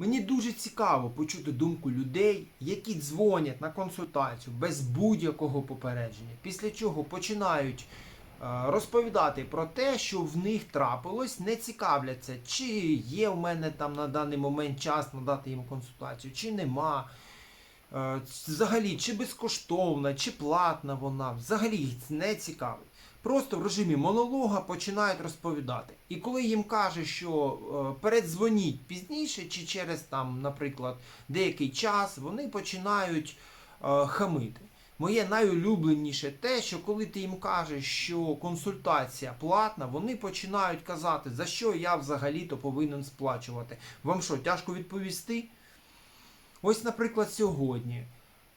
Мені дуже цікаво почути думку людей, які дзвонять на консультацію без будь-якого попередження, після чого починають е, розповідати про те, що в них трапилось, не цікавляться, чи є в мене там на даний момент час надати їм консультацію, чи нема. Е, Взагалі, чи безкоштовна, чи платна вона, взагалі їх не цікавить. Просто в режимі монолога починають розповідати. І коли їм каже, що е, передзвоніть пізніше, чи через там, наприклад, деякий час, вони починають е, хамити. Моє найулюбленіше те, що коли ти їм кажеш, що консультація платна, вони починають казати, за що я взагалі-то повинен сплачувати. Вам що, тяжко відповісти? Ось, наприклад, сьогодні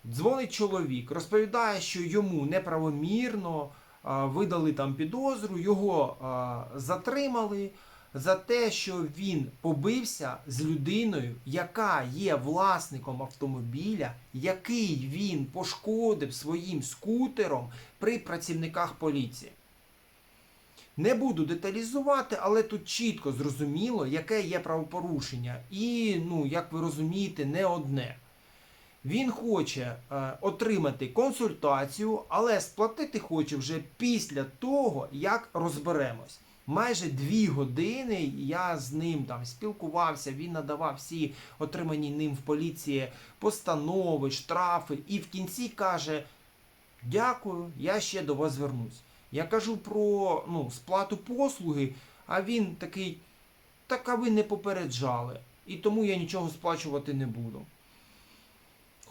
дзвонить чоловік, розповідає, що йому неправомірно видали там підозру, його затримали за те, що він побився з людиною, яка є власником автомобіля, який він пошкодив своїм скутером при працівниках поліції. Не буду деталізувати, але тут чітко зрозуміло, яке є правопорушення. І, ну, як ви розумієте, не одне. Він хоче е, отримати консультацію, але сплатити хоче вже після того, як розберемось. Майже дві години я з ним там спілкувався, він надавав всі отримані ним в поліції постанови, штрафи, і в кінці каже: Дякую, я ще до вас звернусь. Я кажу про ну, сплату послуги, а він такий, так а ви не попереджали, і тому я нічого сплачувати не буду.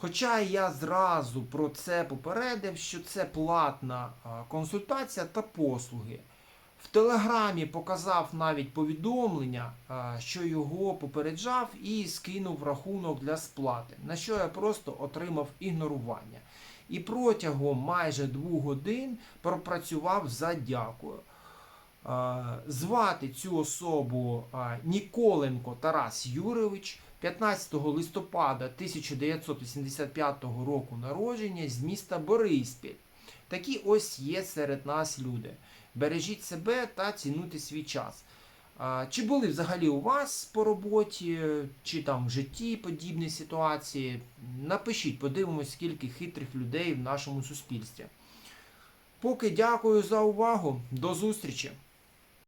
Хоча я зразу про це попередив, що це платна консультація та послуги. В Телеграмі показав навіть повідомлення, що його попереджав і скинув рахунок для сплати, на що я просто отримав ігнорування. І протягом майже двох годин пропрацював за дякую. Звати цю особу Ніколенко Тарас Юрійович, 15 листопада 1985 року народження з міста Бориспіль. Такі ось є серед нас люди. Бережіть себе та цінуйте свій час. Чи були взагалі у вас по роботі, чи там в житті подібні ситуації? Напишіть, подивимось, скільки хитрих людей в нашому суспільстві. Поки дякую за увагу. До зустрічі!